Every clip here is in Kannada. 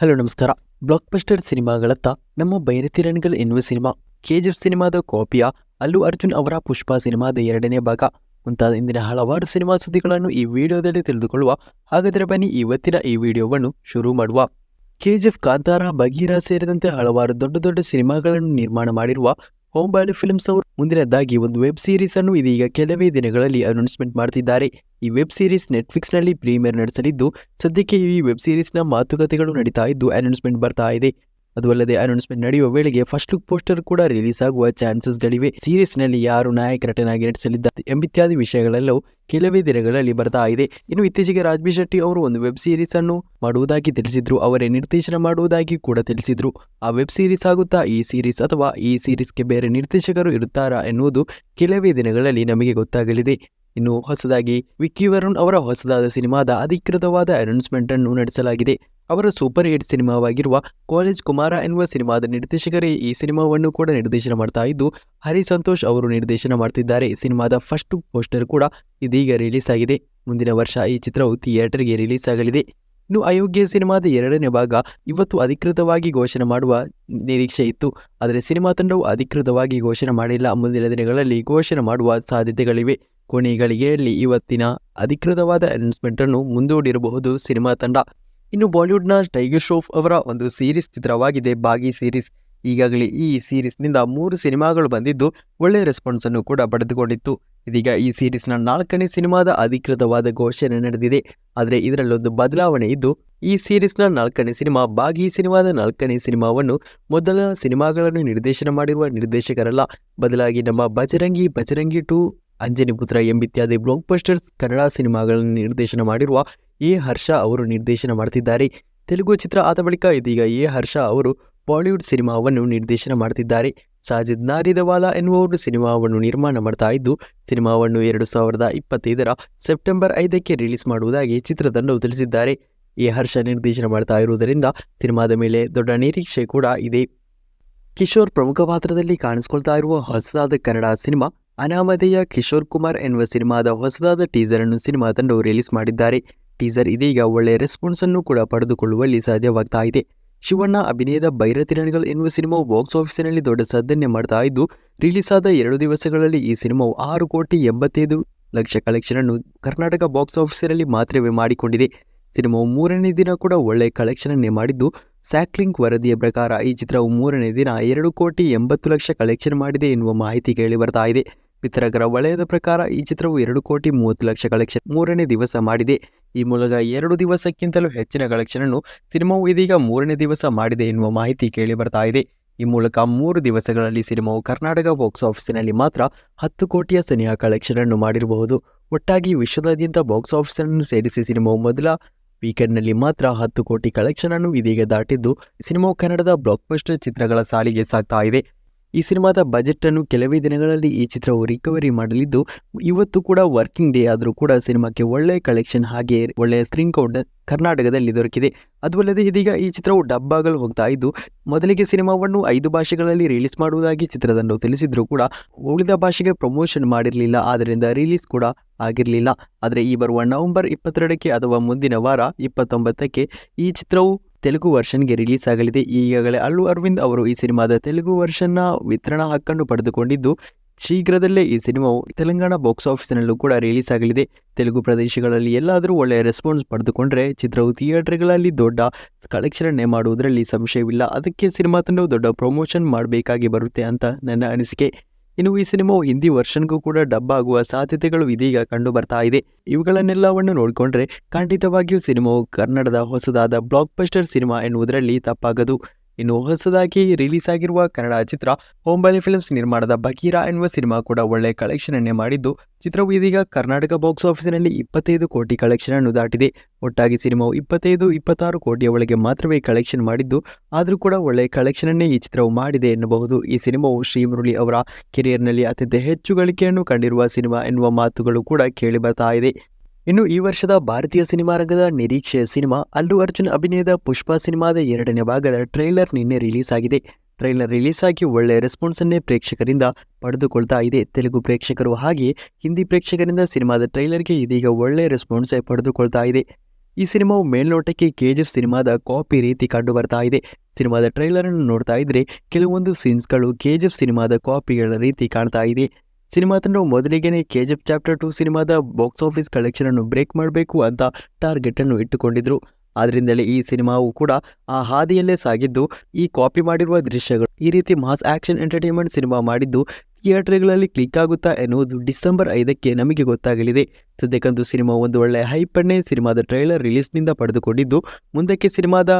ಹಲೋ, ನಮಸ್ಕಾರ. ಬ್ಲಾಕ್ ಬಸ್ಟರ್ ಸಿನಿಮಾಗಳತ್ತ ನಮ್ಮ ಬೈರತಿರಣ್ಗಲ್ ಎನ್ನುವ ಸಿನಿಮಾ, ಕೆಜಿಎಫ್ ಸಿನಿಮಾದ ಕಾಪಿಯ, ಅಲ್ಲು ಅರ್ಜುನ್ ಅವರ ಪುಷ್ಪ ಸಿನಿಮಾದ ಎರಡನೇ ಭಾಗ. ಮುಂತಾದ ಇಂದಿನ ಹಲವಾರು ಸಿನಿಮಾ ಸುದ್ದಿಗಳನ್ನು ಈ ವಿಡಿಯೋದಲ್ಲಿ ತಿಳಿದುಕೊಳ್ಳುವ ಹಾಗಾದರೆ ಬನ್ನಿ ಇವತ್ತಿನ ಈ ವಿಡಿಯೋವನ್ನು ಶುರು ಮಾಡುವ. ಕೆಜಿಎಫ್ ಕಾಂತಾರ ಬಗೀರ ಸೇರಿದಂತೆ ಹಲವಾರು ದೊಡ್ಡ ದೊಡ್ಡ ಸಿನಿಮಾಗಳನ್ನು ನಿರ್ಮಾಣ ಮಾಡಿರುವ ಹೋಂಬಾಳೆ ಫಿಲ್ಮ್ಸ್ ಅವರು ಮುಂದಿನದಾಗಿ ಒಂದು ವೆಬ್ ಸೀರೀಸ್ ಅನ್ನು ಇದೀಗ ಕೆಲವೇ ದಿನಗಳಲ್ಲಿ ಅನೌನ್ಸ್ಮೆಂಟ್ ಮಾಡ್ತಿದ್ದಾರೆ. ಈ ವೆಬ್ ಸೀರೀಸ್ ನೆಟ್ಫ್ಲಿಕ್ಸ್ನಲ್ಲಿ ಪ್ರೀಮಿಯರ್ ನಡೆಸಲಿದ್ದು, ಸದ್ಯಕ್ಕೆ ಈ ವೆಬ್ ಸೀರೀಸ್ನ ಮಾತುಕತೆಗಳು ನಡೀತಾ ಇದ್ದು ಅನೌನ್ಸ್ಮೆಂಟ್ ಬರ್ತಾ ಇದೆ. ಅದು ಅಲ್ಲದೆ ಅನೌನ್ಸ್ಮೆಂಟ್ ನಡೆಯುವ ವೇಳೆಗೆ ಫಸ್ಟ್ ಲುಕ್ ಪೋಸ್ಟರ್ ಕೂಡ ರಿಲೀಸ್ ಆಗುವ ಚಾನ್ಸಸ್ಗಳಿವೆ ಸೀರೀಸ್ನಲ್ಲಿ ಯಾರು ನಾಯಕ ನಟನಾಗಿ ನಟಿಸಲಿದ್ದಾರೆ ಎಂಬಿತ್ಯಾದಿ ವಿಷಯಗಳೆಲ್ಲವೂ ಕೆಲವೇ ದಿನಗಳಲ್ಲಿ ಬರ್ತಾ ಇದೆ. ಇನ್ನು ಇತ್ತೀಚೆಗೆ ರಾಜ್ಬಿ ಶೆಟ್ಟಿ ಅವರು ಒಂದು ವೆಬ್ ಸೀರೀಸ್ ಅನ್ನು ಮಾಡುವುದಾಗಿ ತಿಳಿಸಿದ್ರು. ಅವರೇ ನಿರ್ದೇಶನ ಮಾಡುವುದಾಗಿ ಕೂಡ ತಿಳಿಸಿದ್ರು. ಆ ವೆಬ್ ಸೀರೀಸ್ ಆಗುತ್ತಾ ಈ ಸೀರೀಸ್ ಅಥವಾ ಈ ಸೀರೀಸ್ಗೆ ಬೇರೆ ನಿರ್ದೇಶಕರು ಇರುತ್ತಾರಾ ಎನ್ನುವುದು ಕೆಲವೇ ದಿನಗಳಲ್ಲಿ ನಮಗೆ ಗೊತ್ತಾಗಲಿದೆ. ಇನ್ನು ಹೊಸದಾಗಿ ವಿಕ್ಕಿ ವರುಣ್ ಅವರ ಹೊಸದಾದ ಸಿನಿಮಾದ ಅಧಿಕೃತವಾದ ಅನೌನ್ಸ್ಮೆಂಟ್ ಅನ್ನು ನಡೆಸಲಾಗಿದೆ. ಅವರ ಸೂಪರ್ ಹಿಟ್ ಸಿನಿಮಾವಾಗಿರುವ ಕಾಲೇಜ್ ಕುಮಾರ ಎನ್ನುವ ಸಿನಿಮಾದ ನಿರ್ದೇಶಕರೇ ಈ ಸಿನಿಮಾವನ್ನು ಕೂಡ ನಿರ್ದೇಶನ ಮಾಡ್ತಾ ಇದ್ದು, ಹರಿ ಸಂತೋಷ್ ಅವರು ನಿರ್ದೇಶನ ಮಾಡ್ತಿದ್ದಾರೆ. ಸಿನಿಮಾದ ಫಸ್ಟ್ ಪೋಸ್ಟರ್ ಕೂಡ ಇದೀಗ ರಿಲೀಸ್ ಆಗಿದೆ. ಮುಂದಿನ ವರ್ಷ ಈ ಚಿತ್ರವು ಥಿಯೇಟರ್ಗೆ ರಿಲೀಸ್ ಆಗಲಿದೆ. ಇನ್ನು ಅಯೋಗ್ಯ ಸಿನಿಮಾದ ಎರಡನೇ ಭಾಗ ಇವತ್ತು ಅಧಿಕೃತವಾಗಿ ಘೋಷಣೆ ಮಾಡುವ ನಿರೀಕ್ಷೆ ಇತ್ತು. ಆದರೆ ಸಿನಿಮಾ ತಂಡವು ಅಧಿಕೃತವಾಗಿ ಘೋಷಣೆ ಮಾಡಿಲ್ಲ. ಮುಂದಿನ ದಿನಗಳಲ್ಲಿ ಘೋಷಣೆ ಮಾಡುವ ಸಾಧ್ಯತೆಗಳಿವೆ. ಕೊನೆಗಳಿಗೆಯಲ್ಲಿ ಇವತ್ತಿನ ಅಧಿಕೃತವಾದ ಅನೌನ್ಸ್ಮೆಂಟ್ ಅನ್ನು ಮುಂದೂಡಿರಬಹುದು ಸಿನಿಮಾ ತಂಡ. ಇನ್ನು ಬಾಲಿವುಡ್ನ ಟೈಗರ್ ಶ್ರೋಫ್ ಅವರ ಒಂದು ಸೀರೀಸ್ ಚಿತ್ರವಾಗಿದೆ ಬಾಗಿ ಸೀರೀಸ್. ಈಗಾಗಲೇ ಈ ಸೀರೀಸ್ನಿಂದ ಮೂರು ಸಿನಿಮಾಗಳು ಬಂದಿದ್ದು ಒಳ್ಳೆಯ ರೆಸ್ಪಾನ್ಸ್ ಅನ್ನು ಕೂಡ ಪಡೆದುಕೊಂಡಿತ್ತು. ಇದೀಗ ಈ ಸೀರೀಸ್ನ ನಾಲ್ಕನೇ ಸಿನಿಮಾದ ಅಧಿಕೃತವಾದ ಘೋಷಣೆ ನಡೆದಿದೆ. ಆದರೆ ಇದರಲ್ಲೊಂದು ಬದಲಾವಣೆ ಇದ್ದು, ಈ ಸೀರೀಸ್ನ ನಾಲ್ಕನೇ ಸಿನಿಮಾ ಬಾಗಿ ಸಿನಿಮಾದ ನಾಲ್ಕನೇ ಸಿನಿಮಾವನ್ನು ಮೊದಲ ಸಿನಿಮಾಗಳನ್ನು ನಿರ್ದೇಶನ ಮಾಡಿರುವ ನಿರ್ದೇಶಕರಲ್ಲ. ಬದಲಾಗಿ ನಮ್ಮ ಬಜರಂಗಿ ಬಜರಂಗಿ ಟು, ಅಂಜನಿ ಪುತ್ರ ಎಂಬಿತ್ಯಾದಿ ಬ್ಲಾಕ್ ಬಸ್ಟರ್ಸ್ ಕನ್ನಡ ಸಿನಿಮಾಗಳನ್ನು ನಿರ್ದೇಶನ ಮಾಡಿರುವ ಎ ಹರ್ಷ ಅವರು ನಿರ್ದೇಶನ ಮಾಡ್ತಿದ್ದಾರೆ. ತೆಲುಗು ಚಿತ್ರ ಆದ ಬಳಿಕ ಇದೀಗ ಎ ಹರ್ಷ ಅವರು ಬಾಲಿವುಡ್ ಸಿನಿಮಾವನ್ನು ನಿರ್ದೇಶನ ಮಾಡ್ತಿದ್ದಾರೆ. ಸಾಜಿದ್ ನಾರಿದವಾಲಾ ಎನ್ನುವವರು ಸಿನಿಮಾವನ್ನು ನಿರ್ಮಾಣ ಮಾಡ್ತಾ ಇದ್ದು, ಸಿನಿಮಾವನ್ನು ಎರಡು ಸಾವಿರದ ಇಪ್ಪತ್ತೈದರ ಸೆಪ್ಟೆಂಬರ್ ಐದಕ್ಕೆ ರಿಲೀಸ್ ಮಾಡುವುದಾಗಿ ಚಿತ್ರತಂಡವು ತಿಳಿಸಿದ್ದಾರೆ. ಎ ಹರ್ಷ ನಿರ್ದೇಶನ ಮಾಡ್ತಾ ಇರುವುದರಿಂದ ಸಿನಿಮಾದ ಮೇಲೆ ದೊಡ್ಡ ನಿರೀಕ್ಷೆ ಕೂಡ ಇದೆ. ಕಿಶೋರ್ ಪ್ರಮುಖ ಪಾತ್ರದಲ್ಲಿ ಕಾಣಿಸಿಕೊಳ್ತಾ ಇರುವ ಹೊಸದಾದ ಕನ್ನಡ ಸಿನಿಮಾ ಅನಾಮಧೇಯ ಕಿಶೋರ್ ಕುಮಾರ್ ಎನ್ನುವ ಸಿನಿಮಾದ ಹೊಸದಾದ ಟೀಸರ್ ಅನ್ನು ಸಿನಿಮಾ ತಂಡವು ರಿಲೀಸ್ ಮಾಡಿದ್ದಾರೆ. ಟೀಸರ್ ಇದೀಗ ಒಳ್ಳೆಯ ರೆಸ್ಪಾನ್ಸ್ ಅನ್ನು ಕೂಡ ಪಡೆದುಕೊಳ್ಳುವಲ್ಲಿ ಸಾಧ್ಯವಾಗ್ತಾ ಇದೆ. ಶಿವಣ್ಣ, ಅಭಿನಯದ ಬೈರತಿರಣಗಳು ಎನ್ನುವ ಸಿನಿಮಾವು ಬಾಕ್ಸ್ ಆಫೀಸಿನಲ್ಲಿ ದೊಡ್ಡ ಸಾಧನೆ ಮಾಡ್ತಾ ಇದ್ದು ರಿಲೀಸ್ ಆದ ಎರಡು ದಿವಸಗಳಲ್ಲಿ ಈ ಸಿನಿಮಾವು ಆರು ಕೋಟಿ ಎಂಬತ್ತೈದು ಲಕ್ಷ ಕಲೆಕ್ಷನ್ ಅನ್ನು ಕರ್ನಾಟಕ ಬಾಕ್ಸ್ ಆಫೀಸಿನಲ್ಲಿ ಮಾತ್ರವೇ ಮಾಡಿಕೊಂಡಿದೆ. ಸಿನಿಮಾವು ಮೂರನೇ ದಿನ ಕೂಡ ಒಳ್ಳೆಯ ಕಲೆಕ್ಷನ್ ಅನ್ನೇ ಮಾಡಿದ್ದು ಸ್ಯಾಕ್ಲಿಂಕ್ ವರದಿಯ ಪ್ರಕಾರ ಈ ಚಿತ್ರವು ಮೂರನೇ ದಿನ ಎರಡು ಕೋಟಿ ಎಂಬತ್ತು ಲಕ್ಷ ಕಲೆಕ್ಷನ್ ಮಾಡಿದೆ ಎನ್ನುವ ಮಾಹಿತಿ ಕೇಳಿ ಬರ್ತಾ ಇದೆ. ವಿತರಕರ ವಲಯದ ಪ್ರಕಾರ ಈ ಚಿತ್ರವು ಎರಡು ಕೋಟಿ ಮೂವತ್ತು ಲಕ್ಷ ಕಲೆಕ್ಷನ್ ಮೂರನೇ ದಿವಸ ಮಾಡಿದೆ. ಈ ಮೂಲಕ ಎರಡು ದಿವಸಕ್ಕಿಂತಲೂ ಹೆಚ್ಚಿನ ಕಲೆಕ್ಷನ್ ಅನ್ನು ಸಿನಿಮಾವು ಇದೀಗ ಮೂರನೇ ದಿವಸ ಮಾಡಿದೆ ಎನ್ನುವ ಮಾಹಿತಿ ಕೇಳಿ ಬರ್ತಾ ಇದೆ. ಈ ಮೂಲಕ ಮೂರು ದಿವಸಗಳಲ್ಲಿ ಸಿನಿಮಾವು ಕರ್ನಾಟಕ ಬಾಕ್ಸ್ ಆಫೀಸಿನಲ್ಲಿ ಮಾತ್ರ ಹತ್ತು ಕೋಟಿಯ ಸನಿಹ ಕಲೆಕ್ಷನ್ ಅನ್ನು ಮಾಡಿರಬಹುದು. ಒಟ್ಟಾಗಿ ವಿಶ್ವದಾದ್ಯಂತ ಬಾಕ್ಸ್ ಆಫೀಸನ್ನು ಸೇರಿಸಿ ಸಿನಿಮಾವು ಮೊದಲ ವೀಕೆಂಡ್ನಲ್ಲಿ ಮಾತ್ರ ಹತ್ತು ಕೋಟಿ ಕಲೆಕ್ಷನ್ ಅನ್ನು ಇದೀಗ ದಾಟಿದ್ದು, ಸಿನಿಮಾವು ಕನ್ನಡದ ಬ್ಲಾಕ್ ಬಸ್ಟರ್ ಚಿತ್ರಗಳ ಸಾಲಿಗೆ ಸಾಗ್ತಾ ಇದೆ. ಈ ಸಿನಿಮಾದ ಬಜೆಟ್ ಅನ್ನು ಕೆಲವೇ ದಿನಗಳಲ್ಲಿ ಈ ಚಿತ್ರವು ರಿಕವರಿ ಮಾಡಲಿದ್ದು, ಇವತ್ತು ಕೂಡ ವರ್ಕಿಂಗ್ ಡೇ ಆದರೂ ಕೂಡ ಸಿನಿಮಾಕ್ಕೆ ಒಳ್ಳೆಯ ಕಲೆಕ್ಷನ್ ಹಾಗೆ ಒಳ್ಳೆಯ ಸ್ಕ್ರೀನ್ ಕೌಂಟ್ ಕರ್ನಾಟಕದಲ್ಲಿ ದೊರಕಿದೆ. ಅದು ಅಲ್ಲದೆ ಇದೀಗ ಈ ಚಿತ್ರವು ಡಬ್ಬಾಗಲು ಹೋಗ್ತಾ ಇದ್ದು, ಮೊದಲಿಗೆ ಸಿನಿಮಾವನ್ನು ಐದು ಭಾಷೆಗಳಲ್ಲಿ ರಿಲೀಸ್ ಮಾಡುವುದಾಗಿ ಚಿತ್ರತಂಡವು ತಿಳಿಸಿದ್ರೂ ಕೂಡ ಉಳಿದ ಭಾಷೆಗೆ ಪ್ರಮೋಷನ್ ಮಾಡಿರಲಿಲ್ಲ ಆದ್ದರಿಂದ ರಿಲೀಸ್ ಕೂಡ ಆಗಿರಲಿಲ್ಲ. ಆದರೆ ಈ ಬರುವ ನವೆಂಬರ್ ಇಪ್ಪತ್ತೆರಡಕ್ಕೆ ಅಥವಾ ಮುಂದಿನ ವಾರ ಇಪ್ಪತ್ತೊಂಬತ್ತಕ್ಕೆ ಈ ಚಿತ್ರವು ತೆಲುಗು ವರ್ಷನ್ಗೆ ರಿಲೀಸ್ ಆಗಲಿದೆ. ಈಗಾಗಲೇ ಅಲ್ಲು ಅರವಿಂದ್ ಅವರು ಈ ಸಿನಿಮಾದ ತೆಲುಗು ವರ್ಷನ್ನ ವಿತರಣಾ ಹಕ್ಕನ್ನು ಪಡೆದುಕೊಂಡಿದ್ದು, ಶೀಘ್ರದಲ್ಲೇ ಈ ಸಿನಿಮಾವು ತೆಲಂಗಾಣ ಬಾಕ್ಸ್ ಆಫೀಸ್ನಲ್ಲೂ ಕೂಡ ರಿಲೀಸ್ ಆಗಲಿದೆ. ತೆಲುಗು ಪ್ರದೇಶಗಳಲ್ಲಿ ಎಲ್ಲಾದರೂ ಒಳ್ಳೆಯ ರೆಸ್ಪಾನ್ಸ್ ಪಡೆದುಕೊಂಡ್ರೆ ಚಿತ್ರವು ಥಿಯೇಟರ್ಗಳಲ್ಲಿ ದೊಡ್ಡ ಕಲೆಕ್ಷನ್ನೇ ಮಾಡುವುದರಲ್ಲಿ ಸಂಶಯವಿಲ್ಲ. ಅದಕ್ಕೆ ಸಿನಿಮಾ ತಂಡವು ದೊಡ್ಡ ಪ್ರಮೋಷನ್ ಮಾಡಬೇಕಾಗಿ ಬರುತ್ತೆ ಅಂತ ನನ್ನ ಅನಿಸಿಕೆ. ಇನ್ನು ಈ ಸಿನಿಮಾವು ಹಿಂದಿ ವರ್ಷನ್ಗೂ ಕೂಡ ಡಬ್ ಆಗುವ ಸಾಧ್ಯತೆಗಳು ಇದೀಗ ಕಂಡು ಬರ್ತಾ ಇದೆ. ಇವುಗಳನ್ನೆಲ್ಲವನ್ನು ನೋಡಿಕೊಂಡ್ರೆ ಖಂಡಿತವಾಗಿಯೂ ಸಿನಿಮಾವು ಕನ್ನಡದ ಹೊಸದಾದ ಬ್ಲಾಕ್ ಬಸ್ಟರ್ ಸಿನಿಮಾ ಎನ್ನುವುದರಲ್ಲಿ ತಪ್ಪಾಗದು. ಇನ್ನು ಹೊಸದಾಗಿ ರಿಲೀಸ್ ಆಗಿರುವ ಕನ್ನಡ ಚಿತ್ರ ಹೋಂಬಾಲಿ ಫಿಲ್ಮ್ಸ್ ನಿರ್ಮಾಣದ ಬಕೀರಾ ಎನ್ನುವ ಸಿನಿಮಾ ಕೂಡ ಒಳ್ಳೆ ಕಲೆಕ್ಷನ್ ಅನ್ನೇ ಮಾಡಿದ್ದು. ಚಿತ್ರವು ಇದೀಗ ಕರ್ನಾಟಕ ಬಾಕ್ಸ್ ಆಫೀಸಿನಲ್ಲಿ ಇಪ್ಪತ್ತೈದು ಕೋಟಿ ಕಲೆಕ್ಷನ್ ಅನ್ನು ದಾಟಿದೆ. ಒಟ್ಟಾಗಿ ಸಿನಿಮಾವು ಇಪ್ಪತ್ತೈದು, ಇಪ್ಪತ್ತಾರು ಕೋಟಿಯ ಒಳಗೆ ಮಾತ್ರವೇ ಕಲೆಕ್ಷನ್ ಮಾಡಿದ್ದು. ಆದರೂ ಕೂಡ ಒಳ್ಳೆ ಕಲೆಕ್ಷನ್ ಅನ್ನೇ ಈ ಚಿತ್ರವು ಮಾಡಿದೆ ಎನ್ನಬಹುದು. ಈ ಸಿನಿಮಾವು ಶ್ರೀಮುರಳಿ ಅವರ ಕೆರಿಯರ್ನಲ್ಲಿ ಅತ್ಯಂತ ಹೆಚ್ಚು ಗಳಿಕೆಯನ್ನು ಕಂಡಿರುವ ಸಿನಿಮಾ ಎನ್ನುವ ಮಾತುಗಳು ಕೂಡ ಕೇಳಿ ಬರ್ತಾ ಇದೆ. ಇನ್ನು ಈ ವರ್ಷದ ಭಾರತೀಯ ಸಿನಿಮಾ ರಂಗದ ನಿರೀಕ್ಷೆಯ ಸಿನಿಮಾ, ಅಲ್ಲು ಅರ್ಜುನ್ ಅಭಿನಯದ ಪುಷ್ಪ ಸಿನಿಮಾದ ಎರಡನೇ ಭಾಗದ ಟ್ರೈಲರ್ ನಿನ್ನೆ ರಿಲೀಸ್ ಆಗಿದೆ. ಟ್ರೈಲರ್ ರಿಲೀಸ್ ಆಗಿ ಒಳ್ಳೆಯ ರೆಸ್ಪಾನ್ಸನ್ನೇ ಪ್ರೇಕ್ಷಕರಿಂದ ಪಡೆದುಕೊಳ್ತಾ ಇದೆ. ತೆಲುಗು ಪ್ರೇಕ್ಷಕರು ಹಾಗೆ ಹಿಂದಿ ಪ್ರೇಕ್ಷಕರಿಂದ ಸಿನಿಮಾದ ಟ್ರೈಲರ್ಗೆ ಇದೀಗ ಒಳ್ಳೆಯ ರೆಸ್ಪಾನ್ಸ್ ಪಡೆದುಕೊಳ್ತಾ ಇದೆ. ಈ ಸಿನಿಮಾವು ಮೇಲ್ನೋಟಕ್ಕೆ ಕೆಜಿಎಫ್ ಸಿನಿಮಾದ ಕಾಪಿ ರೀತಿ ಕಂಡು ಬರ್ತಾ ಇದೆ. ಸಿನಿಮಾದ ಟ್ರೈಲರ್ ಅನ್ನು ನೋಡ್ತಾ ಇದ್ರೆ ಕೆಲವೊಂದು ಸೀನ್ಸ್ಗಳು ಕೆಜಿಎಫ್ ಸಿನಿಮಾದ ಕಾಪಿಗಳ ರೀತಿ ಕಾಣ್ತಾ ಇದೆ. ಸಿನಿಮಾ ತಂಡವು ಜಿ ಎಫ್ ಚಾಪ್ಟರ್ ಟು ಸಿನಿಮಾದ ಬಾಕ್ಸ್ ಆಫೀಸ್ ಕಲೆಕ್ಷನ್ ಅನ್ನು ಬ್ರೇಕ್ ಮಾಡಬೇಕು ಅಂತ ಟಾರ್ಗೆಟ್ ಅನ್ನು ಇಟ್ಟುಕೊಂಡಿದ್ರು. ಆದ್ರಿಂದಲೇ ಈ ಸಿನಿಮಾವು ಕೂಡ ಆ ಹಾದಿಯಲ್ಲೇ ಸಾಗಿದ್ದು, ಈ ಕಾಪಿ ಮಾಡಿರುವ ದೃಶ್ಯಗಳು ಈ ರೀತಿ ಮಾಸ್ ಆಕ್ಷನ್ ಎಂಟರ್ಟೈನ್ಮೆಂಟ್ ಸಿನಿಮಾ ಮಾಡಿದ್ದು, ಥಿಯೇಟರ್ಗಳಲ್ಲಿ ಕ್ಲಿಕ್ ಆಗುತ್ತಾ ಎನ್ನುವುದು ಡಿಸೆಂಬರ್ ಐದಕ್ಕೆ ನಮಗೆ ಗೊತ್ತಾಗಲಿದೆ. ಸದ್ಯಕ್ಕಂತೂ ಸಿನಿಮಾ ಒಂದು ಒಳ್ಳೆಯ ಪಣ್ಣೆ ಸಿನಿಮಾದ ಟ್ರೈಲರ್ ರಿಲೀಸ್ನಿಂದ ಪಡೆದುಕೊಂಡಿದ್ದು, ಮುಂದಕ್ಕೆ ಸಿನಿಮಾದ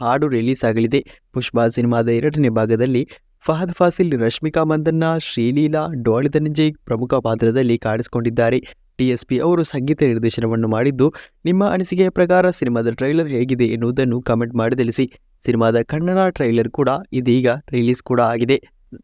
ಹಾಡು ರಿಲೀಸ್ ಆಗಲಿದೆ. ಪುಷ್ಪಾ ಸಿನಿಮಾದ ಎರಡನೇ ಭಾಗದಲ್ಲಿ ಫಹದ್ ಫಾಸಿಲ್, ರಶ್ಮಿಕಾ ಮಂದನ್ನ ಶ್ರೀಲೀಲಾ ಡೋಳಿ ಧನಂಜಯ್ ಪ್ರಮುಖ ಪಾತ್ರದಲ್ಲಿ ಕಾಣಿಸಿಕೊಂಡಿದ್ದಾರೆ. ಟಿಎಸ್ಪಿ ಅವರು ಸಂಗೀತ ನಿರ್ದೇಶನವನ್ನು ಮಾಡಿದ್ದು, ನಿಮ್ಮ ಅನಿಸಿಕೆಯ ಪ್ರಕಾರ ಸಿನಿಮಾದ ಟ್ರೈಲರ್ ಹೇಗಿದೆ ಎನ್ನುವುದನ್ನು ಕಮೆಂಟ್ ಮಾಡಿ ತಿಳಿಸಿ. ಸಿನಿಮಾದ ಕನ್ನಡ ಟ್ರೈಲರ್ ಕೂಡ ಇದೀಗ ರಿಲೀಸ್ ಕೂಡ ಆಗಿದೆ.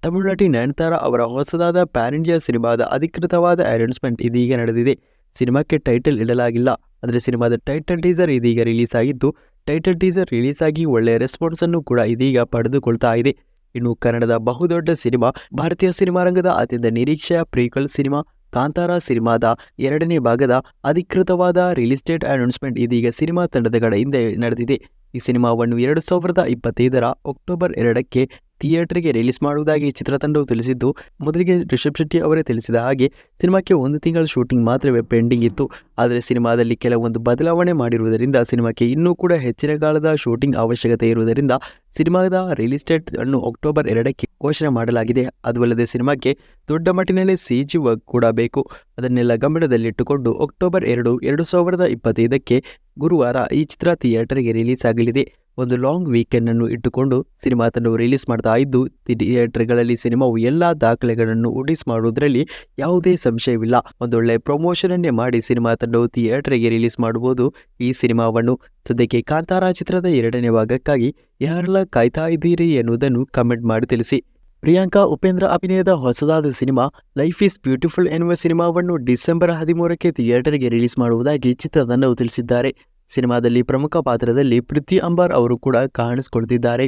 ತಮಿಳುನಾಟಿ ನಯನತಾರ ಅವರ ಹೊಸದಾದ ಪ್ಯಾನ್ ಇಂಡಿಯಾ ಸಿನಿಮಾದ ಅಧಿಕೃತವಾದ ಅನೌನ್ಸ್ಮೆಂಟ್ ಇದೀಗ ನಡೆದಿದೆ. ಸಿನಿಮಾಕ್ಕೆ ಟೈಟಲ್ ಇಡಲಾಗಿಲ್ಲ, ಆದರೆ ಸಿನಿಮಾದ ಟೈಟಲ್ ಟೀಸರ್ ಇದೀಗ ರಿಲೀಸ್ ಆಗಿದ್ದು, ಟೈಟಲ್ ಟೀಸರ್ ರಿಲೀಸ್ ಆಗಿ ಒಳ್ಳೆಯ ರೆಸ್ಪಾನ್ಸನ್ನು ಕೂಡ ಇದೀಗ ಪಡೆದುಕೊಳ್ತಾ ಇದೆ. ಇನ್ನು ಕನ್ನಡದ ಬಹುದೊಡ್ಡ ಸಿನಿಮಾ, ಭಾರತೀಯ ಸಿನಿಮಾ ರಂಗದ ಅತ್ಯಂತ ನಿರೀಕ್ಷೆಯ ಪ್ರೀಕಲ್ ಸಿನಿಮಾ, ಕಾಂತಾರ ಸಿನಿಮಾದ ಎರಡನೇ ಭಾಗದ ಅಧಿಕೃತವಾದ ರಿಲೀಸ್ ಡೇಟ್ ಅನೌನ್ಸ್ಮೆಂಟ್ ಇದೀಗ ಸಿನಿಮಾ ತಂಡದ ಕಡೆಯಿಂದ ನಡೆದಿದೆ. ಈ ಸಿನಿಮಾವನ್ನು ಎರಡು ಸಾವಿರದ ಇಪ್ಪತ್ತೈದರ ಅಕ್ಟೋಬರ್ ಎರಡಕ್ಕೆ ಥಿಯೇಟರ್ಗೆ ರಿಲೀಸ್ ಮಾಡುವುದಾಗಿ ಚಿತ್ರತಂಡವು ತಿಳಿಸಿದ್ದು, ಮೊದಲಿಗೆ ರಿಷಬ್ ಶೆಟ್ಟಿ ಅವರೇ ತಿಳಿಸಿದ ಹಾಗೆ ಸಿನಿಮಾಕ್ಕೆ ಒಂದು ತಿಂಗಳ ಶೂಟಿಂಗ್ ಮಾತ್ರವೇ ಪೆಂಡಿಂಗ್ ಇತ್ತು. ಆದರೆ ಸಿನಿಮಾದಲ್ಲಿ ಕೆಲವೊಂದು ಬದಲಾವಣೆ ಮಾಡಿರುವುದರಿಂದ ಸಿನಿಮಾಕ್ಕೆ ಇನ್ನೂ ಕೂಡ ಹೆಚ್ಚಿನ ಕಾಲದ ಶೂಟಿಂಗ್ ಅವಶ್ಯಕತೆ ಇರುವುದರಿಂದ ಸಿನಿಮಾದ ರಿಲೀಸ್ ಡೇಟ್ ಅನ್ನು ಅಕ್ಟೋಬರ್ ಎರಡಕ್ಕೆ ಘೋಷಣೆ ಮಾಡಲಾಗಿದೆ. ಅದು ಅಲ್ಲದೆ ಸಿನಿಮಾಕ್ಕೆ ದೊಡ್ಡ ಮಟ್ಟಿನಲ್ಲಿ ಸಿ ಜಿ ವರ್ಕ್ ಕೂಡ ಬೇಕು. ಅದನ್ನೆಲ್ಲ ಗಮನದಲ್ಲಿಟ್ಟುಕೊಂಡು ಅಕ್ಟೋಬರ್ ಎರಡು ಎರಡು ಸಾವಿರದ ಇಪ್ಪತ್ತೈದಕ್ಕೆ ಗುರುವಾರ ಈ ಚಿತ್ರ ಥಿಯೇಟರ್ಗೆ ರಿಲೀಸ್ ಆಗಲಿದೆ. ಒಂದು ಲಾಂಗ್ ವೀಕೆಂಡ್ ಅನ್ನು ಇಟ್ಟುಕೊಂಡು ಸಿನಿಮಾ ತಂಡವು ರಿಲೀಸ್ ಮಾಡ್ತಾ ಇದ್ದು, ಥಿಯೇಟರ್ಗಳಲ್ಲಿ ಸಿನಿಮಾವು ಎಲ್ಲ ದಾಖಲೆಗಳನ್ನು ಉಡಿಸ್ ಮಾಡುವುದರಲ್ಲಿ ಯಾವುದೇ ಸಂಶಯವಿಲ್ಲ. ಒಂದೊಳ್ಳೆ ಪ್ರಮೋಷನ್ ಅನ್ನೇ ಮಾಡಿ ಸಿನಿಮಾ ತಂಡವು ಥಿಯೇಟರ್ಗೆ ರಿಲೀಸ್ ಮಾಡಬಹುದು ಈ ಸಿನಿಮಾವನ್ನು. ಸದ್ಯಕ್ಕೆ ಕಾಂತಾರ ಚಿತ್ರದ ಎರಡನೇ ಭಾಗಕ್ಕಾಗಿ ಯಾರೆಲ್ಲ ಕಾಯ್ತಾ ಇದ್ದೀರಿ ಎನ್ನುವುದನ್ನು ಕಮೆಂಟ್ ಮಾಡಿ ತಿಳಿಸಿ. ಪ್ರಿಯಾಂಕಾ ಉಪೇಂದ್ರ ಅಭಿನಯದ ಹೊಸದಾದ ಸಿನಿಮಾ, ಲೈಫ್ ಈಸ್ ಬ್ಯೂಟಿಫುಲ್ ಎನ್ನುವ ಸಿನಿಮಾವನ್ನು ಡಿಸೆಂಬರ್ ಹದಿಮೂರಕ್ಕೆ ಥಿಯೇಟರ್ಗೆ ರಿಲೀಸ್ ಮಾಡುವುದಾಗಿ ಚಿತ್ರತಂಡವು ತಿಳಿಸಿದ್ದಾರೆ. ಸಿನಿಮಾದಲ್ಲಿ ಪ್ರಮುಖ ಪಾತ್ರದಲ್ಲಿ ಪೃಥ್ವಿ ಅಂಬಾರ್ ಅವರು ಕೂಡ ಕಾಣಿಸಿಕೊಳ್ತಿದ್ದಾರೆ.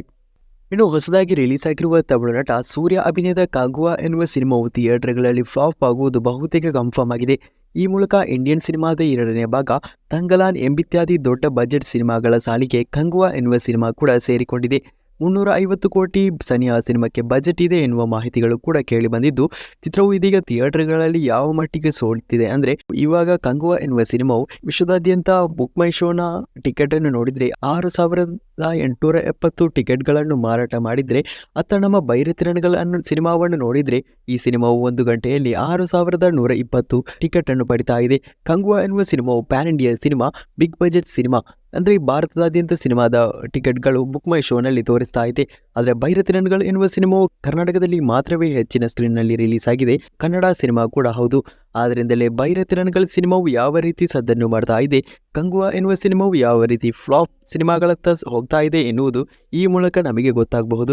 ಇನ್ನು ಹೊಸದಾಗಿ ರಿಲೀಸ್ ಆಗಿರುವ ತಮಿಳು ನಟ ಸೂರ್ಯ ಅಭಿನಯದ ಕಾಗುವಾ ಎನ್ನುವ ಸಿನಿಮಾವು ಥಿಯೇಟರ್ಗಳಲ್ಲಿ ಫ್ಲಾಪ್ ಆಗುವುದು ಬಹುತೇಕ ಕನ್ಫರ್ಮ್ ಆಗಿದೆ. ಈ ಮೂಲಕ ಇಂಡಿಯನ್ ಸಿನಿಮಾದ ಎರಡನೇ ಭಾಗ, ತಂಗಲಾನ್ ಎಂಬಿತ್ಯಾದಿ ದೊಡ್ಡ ಬಜೆಟ್ ಸಿನಿಮಾಗಳ ಸಾಲಿಗೆ ಕಂಗುವಾ ಎನ್ನುವ ಸಿನಿಮಾ ಕೂಡ ಸೇರಿಕೊಂಡಿದೆ. ಮುನ್ನೂರ ಐವತ್ತು ಕೋಟಿ ಸನಿಯಾ ಸಿನಿಮಾಕ್ಕೆ ಬಜೆಟ್ ಇದೆ ಎನ್ನುವ ಮಾಹಿತಿಗಳು ಕೂಡ ಕೇಳಿ ಬಂದಿದ್ದು, ಚಿತ್ರವು ಇದೀಗ ಥಿಯೇಟರ್ಗಳಲ್ಲಿ ಯಾವ ಮಟ್ಟಿಗೆ ಸೋಲ್ತಿದೆ ಅಂದ್ರೆ, ಇವಾಗ ಕಂಗುವ ಎನ್ನುವ ಸಿನಿಮಾವು ವಿಶ್ವದಾದ್ಯಂತ ಬುಕ್ ಮೈ ಶೋನ ಟಿಕೆಟ್ ಅನ್ನು ನೋಡಿದ್ರೆ ಆರು ಸಾವಿರದ ಎಂಟುನೂರ ಎಪ್ಪತ್ತು ಟಿಕೆಟ್ಗಳನ್ನು ಮಾರಾಟ ಮಾಡಿದ್ರೆ, ಅತ್ತ ನಮ್ಮ ಬೈರತಿರಣಗಳನ್ನು ಸಿನಿಮಾವನ್ನು ನೋಡಿದ್ರೆ, ಈ ಸಿನಿಮಾವು ಒಂದು ಗಂಟೆಯಲ್ಲಿ ಆರು ಸಾವಿರದ ನೂರ ಇಪ್ಪತ್ತು ಟಿಕೆಟ್ ಅನ್ನು ಪಡಿತಾ ಇದೆ. ಕಂಗುವ ಎನ್ನುವ ಸಿನಿಮಾವು pan India cinema, big budget cinema ಅಂದರೆ ಭಾರತದಾದ್ಯಂತ ಸಿನಿಮಾದ ಟಿಕೆಟ್ಗಳು ಬುಕ್ ಮೈ ಶೋನಲ್ಲಿ ತೋರಿಸ್ತಾ ಇದೆ. ಆದರೆ ಭೈರತಿರನ್ಗಳು ಎನ್ನುವ ಸಿನಿಮಾವು ಕರ್ನಾಟಕದಲ್ಲಿ ಮಾತ್ರವೇ ಹೆಚ್ಚಿನ ಸ್ಕ್ರೀನ್ನಲ್ಲಿ ರಿಲೀಸ್ ಆಗಿದೆ. ಕನ್ನಡ ಸಿನಿಮಾ ಕೂಡ ಹೌದು. ಆದ್ದರಿಂದಲೇ ಬೈರತಿರನ್ಗಳ ಸಿನಿಮಾವು ಯಾವ ರೀತಿ ಸದ್ದನ್ನು ಮಾಡ್ತಾ ಇದೆ, ಕಂಗುವ ಎನ್ನುವ ಸಿನಿಮಾವು ಯಾವ ರೀತಿ ಫ್ಲಾಪ್ ಸಿನಿಮಾಗಳತ್ತ ಹೋಗ್ತಾ ಇದೆ ಎನ್ನುವುದು ಈ ಮೂಲಕ ನಮಗೆ ಗೊತ್ತಾಗಬಹುದು.